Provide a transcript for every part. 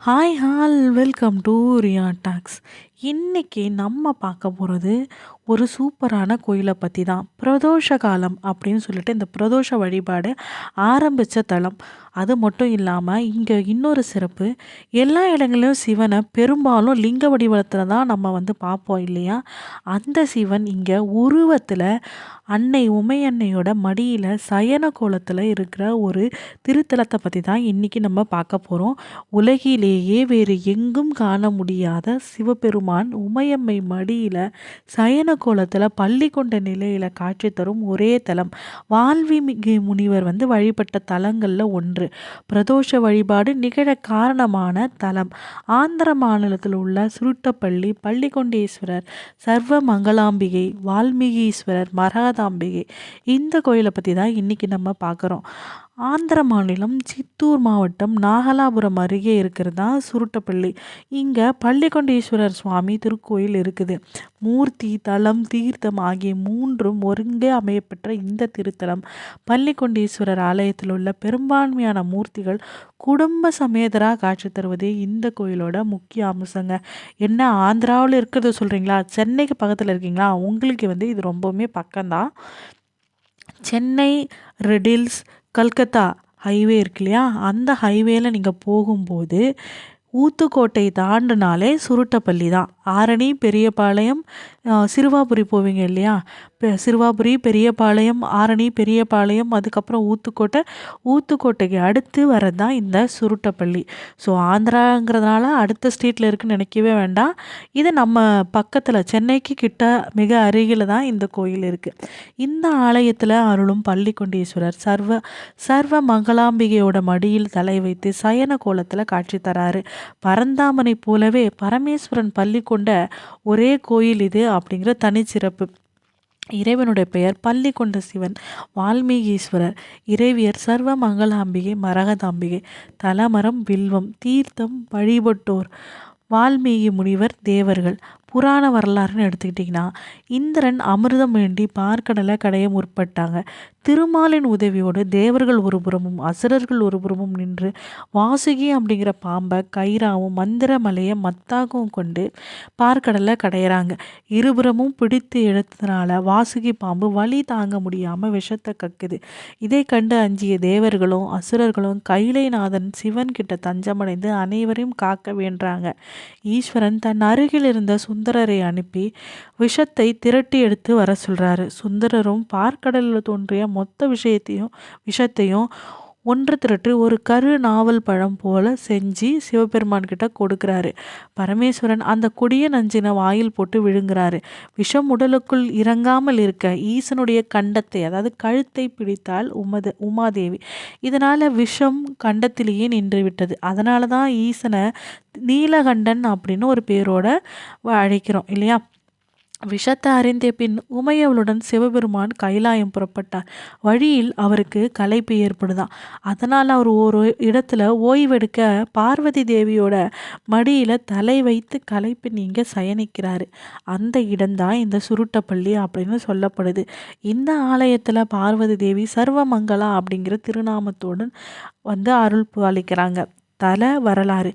hi all welcome to Riya talks இன்றைக்கி நம்ம பார்க்க போகிறது ஒரு சூப்பரான கோயிலை பற்றி தான். பிரதோஷ காலம் அப்படின்னு சொல்லிட்டு இந்த பிரதோஷ வழிபாடு ஆரம்பித்த தலம். அது மட்டும் இல்லாமல் இங்கே இன்னொரு சிறப்பு எல்லா இடங்களிலும் சிவனை பெரும்பாலும் லிங்க வடிவத்தில் தான் நம்ம வந்து பார்ப்போம் இல்லையா? அந்த சிவன் இங்கே உருவத்தில் அன்னை உமையன்னையோட மடியில் சயன கோலத்தில் இருக்கிற ஒரு திருத்தலத்தை பற்றி தான் இன்றைக்கி நம்ம பார்க்க போகிறோம் உலகிலேயே வேறு எங்கும் காண முடியாத பெருமான் உமையம்மை மடியில் சயன கோலத்தில் பள்ளி கொண்ட நிலையில் காட்சி தரும் ஒரே தலம். வால்மீகி முனிவர் வந்து வழிபட்ட தலங்களில் ஒன்று. பிரதோஷ வழிபாடு நிகழ காரணமான தலம். ஆந்திர மாநிலத்தில் உள்ள சுருட்டப்பள்ளி பள்ளிக்கொண்டேஸ்வரர் சர்வ மங்களாம்பிகை வால்மீகீஸ்வரர் மரகதாம்பிகை. இந்த கோயிலை பற்றி தான் இன்றைக்கி நம்ம பார்க்குறோம். ஆந்திர மாநிலம் சித்தூர் மாவட்டம் நாகலாபுரம் அருகே இருக்கிறது தான் சுருட்டப்பள்ளி. இங்கே பள்ளிக்கொண்டீஸ்வரர் சுவாமி திருக்கோயில் இருக்குது. மூர்த்தி தலம் தீர்த்தம் ஆகிய மூன்றும் ஒருங்கே அமையப்பெற்ற இந்த திருத்தலம். பள்ளிக்கொண்டீஸ்வரர் ஆலயத்தில் உள்ள பெரும்பான்மையான மூர்த்திகள் குடும்ப சமேதராக காட்சி தருவதே இந்த கோயிலோட முக்கிய அம்சங்க. என்ன ஆந்திராவில் இருக்கிறத சொல்கிறீங்களா சென்னைக்கு பக்கத்தில் இருக்கீங்களா? உங்களுக்கு வந்து இது ரொம்பவுமே பக்கம்தான். சென்னை ரெடில்ஸ் கல்கத்தா ஹைவே இருக்கு இல்லையா அந்த ஹைவேல நீங்கள் போகும்போது ஊத்துக்கோட்டை தாண்டினாலே சுருட்டப்பள்ளி தான். ஆரணி பெரியபாளையம் சிறுவாபுரி போவீங்க இல்லையா? சிறுவாபுரி பெரியபாளையம் ஆரணி பெரியபாளையம் அதுக்கப்புறம் ஊத்துக்கோட்டை. ஊத்துக்கோட்டைக்கு அடுத்து வரது தான் இந்த சுருட்டப்பள்ளி. ஸோ ஆந்திராங்கிறதுனால அடுத்த ஸ்ட்ரீட்டில் இருக்குன்னு நினைக்கவே வேண்டாம். இது நம்ம பக்கத்தில் சென்னைக்கு கிட்ட மிக அருகில் தான் இந்த கோயில் இருக்குது இந்த ஆலயத்தில் அருளும் பள்ளிக்கொண்டீஸ்வரர் சர்வ சர்வ மங்களாம்பிகையோட மடியில் தலை வைத்து சயன கோலத்தில் காட்சி தராரு. பரந்தாமனை போலவே பரமேஸ்வரன் பள்ளி கொண்ட ஒரே கோயில் இது அப்படிங்கிற தனிச்சிறப்பு. இறைவனுடைய பெயர் பள்ளி கொண்ட சிவன் வால்மீகீஸ்வரர் இறைவியர் சர்வ மங்களாம்பிகை மரகதாம்பிகை தலமரம் வில்வம் தீர்த்தம் வழிபட்டோர் வால்மீகி முனிவர் தேவர்கள் புராண வரலாறுன்னு எடுத்துக்கிட்டிங்கன்னா இந்திரன் அமிர்தம் வேண்டி பார்க்கடலை கடைய முற்பட்டாங்க. திருமாலின் உதவியோடு தேவர்கள் ஒருபுறமும் அசுரர்கள் ஒருபுறமும் நின்று வாசுகி அப்படிங்கிற பாம்பை கயிறாவும் மந்திர மலையை மத்தாகவும் கொண்டு பார்க்கடலை கடையிறாங்க. இருபுறமும் பிடித்து எடுத்ததுனால வாசுகி பாம்பு வலி தாங்க முடியாமல் விஷத்தை கக்குது. இதை கண்டு அஞ்சிய தேவர்களும் அசுரர்களும் கைலைநாதன் சிவன் கிட்ட தஞ்சமடைந்து அனைவரையும் காக்க வேண்டாங்க ஈஸ்வரன் தன் அருகில் இருந்த சுந்த சுந்தரரை அனுப்பி விஷத்தை திரட்டி எடுத்து வர சொல்கிறாரு சுந்தரரும் பார்க்கடலில் தோன்றிய மொத்த விஷயத்தையும் விஷத்தையும் ஒன்று திரட்டு ஒரு கரு நாவல் பழம் போல செஞ்சு சிவபெருமான் கிட்ட கொடுக்குறாரு. பரமேஸ்வரன் அந்த கொடிய நஞ்சினை வாயில் போட்டு விழுங்குறாரு. விஷம் உடலுக்குள் இறங்காமல் இருக்க ஈசனுடைய கண்டத்தை அதாவது கழுத்தை பிடித்தால் உமது உமாதேவி. இதனால் விஷம் கண்டத்திலேயே நின்று விட்டது அதனால தான் ஈசனை நீலகண்டன் அப்படின்னு ஒரு பேரோட அழைக்கிறோம் இல்லையா? விஷத்தை அறிந்திய பின் உமையவளுடன் சிவபெருமான் கைலாயம் புறப்பட்டார். வழியில் அவருக்கு களைப்பு ஏற்படுதான். அதனால் அவர் ஒரு இடத்துல ஓய்வெடுக்க பார்வதி தேவியோட மடியில் தலை வைத்து களைப்பு நீங்க சயனிக்கிறாரு. அந்த இடம்தான் இந்த சுருட்டப்பள்ளி அப்படின்னு சொல்லப்படுது. இந்த ஆலயத்தில் பார்வதி தேவி சர்வமங்கலா அப்படிங்கிற திருநாமத்துடன் வந்து அருள் பாலிக்கிறாங்க. தல வரலாறு.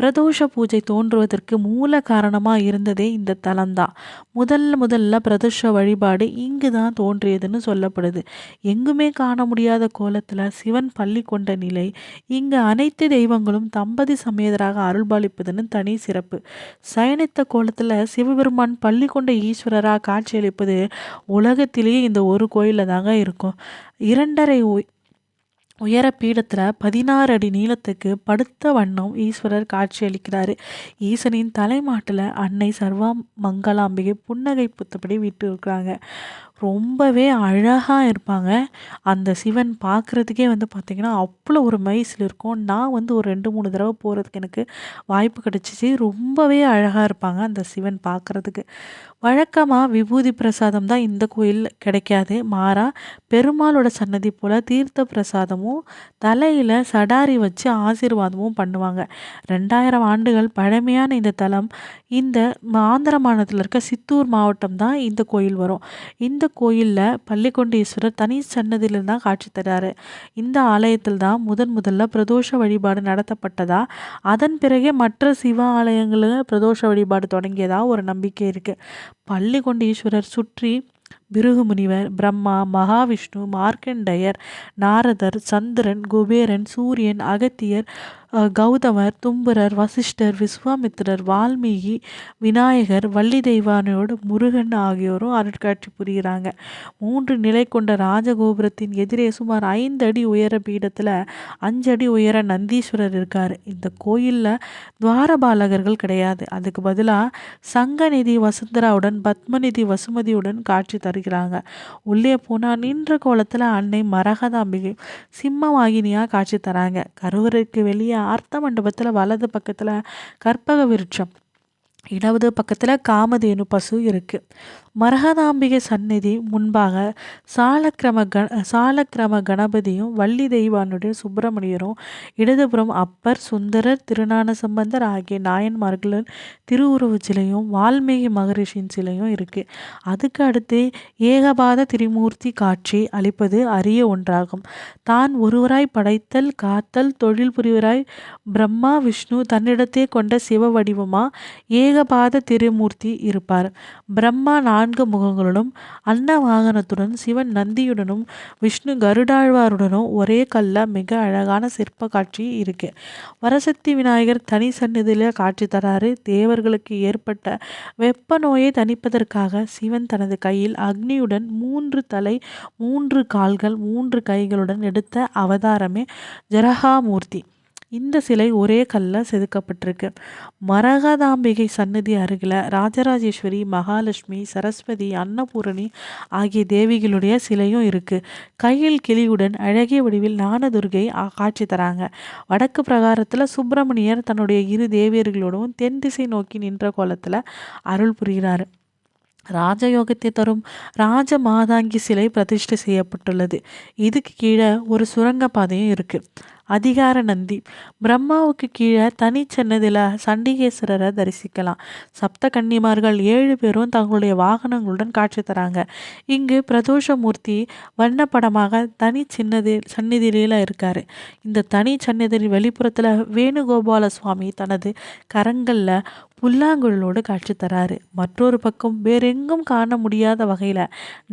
பிரதோஷ பூஜை தோன்றுவதற்கு மூல காரணமாக இருந்ததே இந்த தலம்தான். முதல்ல முதல்ல பிரதோஷ வழிபாடு இங்கு தான் தோன்றியதுன்னு சொல்லப்படுது. எங்குமே காண முடியாத கோலத்தில் சிவன் பள்ளி கொண்ட நிலை இங்கு அனைத்து தெய்வங்களும் தம்பதி சமேதராக அருள்பாலிப்பதுன்னு தனி சிறப்பு. சயனித்த கோலத்தில் சிவபெருமான் பள்ளி கொண்ட ஈஸ்வரராக காட்சியளிப்பது உலகத்திலேயே இந்த ஒரு கோயிலில் தாங்க இருக்கும். இரண்டரை உயர பீடத்தில் பதினாறு அடி நீளத்துக்கு படுத்த வண்ணம் ஈஸ்வரர் காட்சியளிக்கிறார். ஈசனின் தலைமாட்டில் அன்னை சர்வா மங்களாம்பிகை புன்னகை புத்தபடி விட்டு இருக்கிறாங்க ரொம்பவே அழகாக இருப்பாங்க. அந்த சிவன் பார்க்குறதுக்கே வந்து பார்த்திங்கன்னா அவ்வளோ ஒரு மைஸில் இருக்கும். நான் வந்து ஒரு ரெண்டு மூணு தடவை போகிறதுக்கு எனக்கு வாய்ப்பு கிடச்சிச்சு. ரொம்பவே அழகாக இருப்பாங்க அந்த சிவன் பார்க்குறதுக்கு வழக்கமாக விபூதி பிரசாதம் தான் இந்த கோயில் கிடைக்காது. மாறா பெருமாளோட சன்னதி போல் தீர்த்த பிரசாதமும் தலையில் சடாரி வச்சு ஆசீர்வாதமும் பண்ணுவாங்க. ரெண்டாயிரம் ஆண்டுகள் பழமையான இந்த தலம் இந்த ஆந்திர மாநிலத்தில் இருக்க சித்தூர் மாவட்டம் தான் இந்த கோயில் வரும். இந்த கோயிலில் பள்ளிக்கொண்டீஸ்வரர் தனி சன்னதியில் தான் காட்சி தராரு. இந்த ஆலயத்தில் தான் முதன் முதல்ல பிரதோஷ வழிபாடு நடத்தப்பட்டதா? அதன் பிறகே மற்ற சிவ ஆலயங்களில் பிரதோஷ வழிபாடு தொடங்கியதா ஒரு நம்பிக்கை இருக்குது பள்ளிக்கொண்டீஸ்வரர் சுற்றி பிருகு முனிவர் பிரம்மா மகாவிஷ்ணு மார்க்கண்டயர் நாரதர் சந்திரன் குபேரன் சூரியன் அகத்தியர் கௌதமர் தும்புரர் வசிஷ்டர் விஸ்வாமித்திரர் வால்மீகி விநாயகர் வள்ளி தெய்வானையோடு முருகன் ஆகியோரும் அருட்காட்சி புரிகிறாங்க. மூன்று நிலை கொண்ட ராஜகோபுரத்தின் எதிரே சுமார் ஐந்து அடி உயர பீடத்தில் அஞ்சு அடி உயர நந்தீஸ்வரர் இருக்கார். இந்த கோயிலில் துவாரபாலகர்கள் கிடையாது. அதுக்கு பதிலாக சங்கநிதி வசுந்தராவுடன் பத்மநிதி வசுமதியுடன் காட்சி வருகிறாங்க உள்ளே போனால் நின்ற கோலத்தில் அன்னை மரகதாம்பிகை சிம்மவாகினியாக காட்சி தராங்க. கருவறைக்கு வெளியே ஆர்த்த மண்டபத்தில் வலது பக்கத்தில் கற்பக விருட்சம். இடவது பக்கத்தில் காமதேனு பசு இருக்குது மரகதாம்பிகை சந்நிதி முன்பாக சாலக்கிரம க சாலக்கிரம கணபதியும் வள்ளி தெய்வானுடைய சுப்பிரமணியரும் இடதுபுறம் அப்பர் சுந்தரர் திருநான சம்பந்தர் ஆகிய நாயன்மார்களின் திருவுருவச் சிலையும் வால்மீகி மகரிஷியின் சிலையும் இருக்குது அதுக்கு அடுத்து ஏகபாத திரிமூர்த்தி காட்சி அளிப்பது அரிய ஒன்றாகும். தான் ஒருவராய் படைத்தல் காத்தல் தொழில் புரிவராய் பிரம்மா விஷ்ணு தன்னிடத்தே கொண்ட சிவ வடிவமா? ஏகபாத திருமூர்த்தி இருப்பார். பிரம்மா நான்கு முகங்களுடன் அன்ன வாகனத்துடன் சிவன் நந்தியுடனும் விஷ்ணு கருடாழ்வாருடனும் ஒரே கல்ல மிக அழகான சிற்ப காட்சி இருக்கு. வரசக்தி விநாயகர் தனி சந்நிதியில காட்சி தராரு. தேவர்களுக்கு ஏற்பட்ட வெப்ப நோயை தணிப்பதற்காக சிவன் தனது கையில் அக்னியுடன் மூன்று தலை மூன்று கால்கள் மூன்று கைகளுடன் எடுத்த அவதாரமே ஜரகாமூர்த்தி. இந்த சிலை ஒரே கல்லில் செதுக்கப்பட்டிருக்கு. மரகதாம்பிகை சன்னதி அருகில் ராஜராஜேஸ்வரி மகாலட்சுமி சரஸ்வதி அன்னபூரணி ஆகிய தேவிகளுடைய சிலையும் இருக்குது கையில் கிளியுடன் அழகிய வடிவில் ஞானதுர்கை காட்சி தராங்க. வடக்கு பிரகாரத்தில் சுப்பிரமணியர் தன்னுடைய இரு தேவியர்களோடும் தென் திசை நோக்கி நின்ற கோலத்தில் அருள் புரிகிறார். ராஜயோகத்தை தரும் ராஜ மாதாங்கி சிலை பிரதிஷ்டை செய்யப்பட்டுள்ளது. இதுக்கு கீழே ஒரு சுரங்கப்பாதையும் இருக்குது அதிகார நந்தி பிரம்மாவுக்கு கீழே தனி தனிச்சன்னதில் சண்டிகேஸ்வரரை தரிசிக்கலாம். சப்த கன்னிமார்கள் ஏழு பேரும் தங்களுடைய வாகனங்களுடன் காட்சி தராங்க. இங்கு பிரதோஷமூர்த்தி வண்ணப்படமாக தனி சின்னதி சந்நிதியில இருக்கார். இந்த தனி சந்நிதியின் வெளிப்புறத்தில் வேணுகோபால சுவாமி தனது கரங்களில் புல்லாங்குழலோடு காட்சி தராரு. மற்றொரு பக்கம் வேறெங்கும் காண முடியாத வகையில்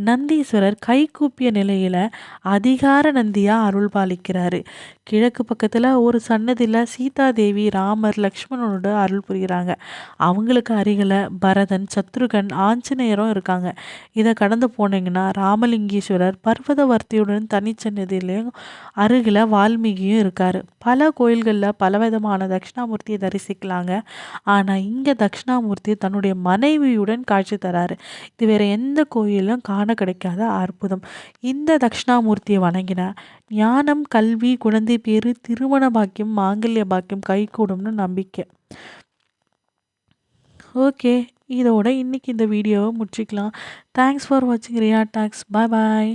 நந்தீஸ்வரர் கைகூப்பிய நிலையில் அதிகார நந்தியாக அருள் பாலிக்கிறாரு. கிழக்கு பக்கத்தில் ஒரு சன்னதியில் சீதாதேவி ராமர் லக்ஷ்மணனோட அருள் புரிகிறாங்க. அவங்களுக்கு அருகில் பரதன் சத்ருகன் ஆஞ்சநேயரும் இருக்காங்க. இதை கடந்து போனீங்கன்னா ராமலிங்கீஸ்வரர் பர்வதவர்த்தியுடன் தனிச்சன்னதியிலையும் அருகில் வால்மீகியும் இருக்கார். பல கோயில்களில் பலவிதமான தட்சிணாமூர்த்தியை தரிசிக்கலாங்க. ஆனால் இங்கே தட்சிணாமூர்த்தி தன்னுடைய மனைவியுடன் காட்சி தராரு. இது வேற எந்த கோயிலும் காண கிடைக்காத அற்புதம். இந்த தட்சிணாமூர்த்தியை வணங்கினார் ஞானம் கல்வி குழந்தை பேரு திருமண பாக்கியம் மாங்கல்ய பாக்கியம் கைகூடும்னு நம்பிக்கை. ஓகே இதோட இன்னைக்கு இந்த வீடியோவை முடிச்சுக்கலாம். தேங்க்ஸ் ஃபார் வாட்சிங் ரியா டாக்ஸ் பாய் பாய்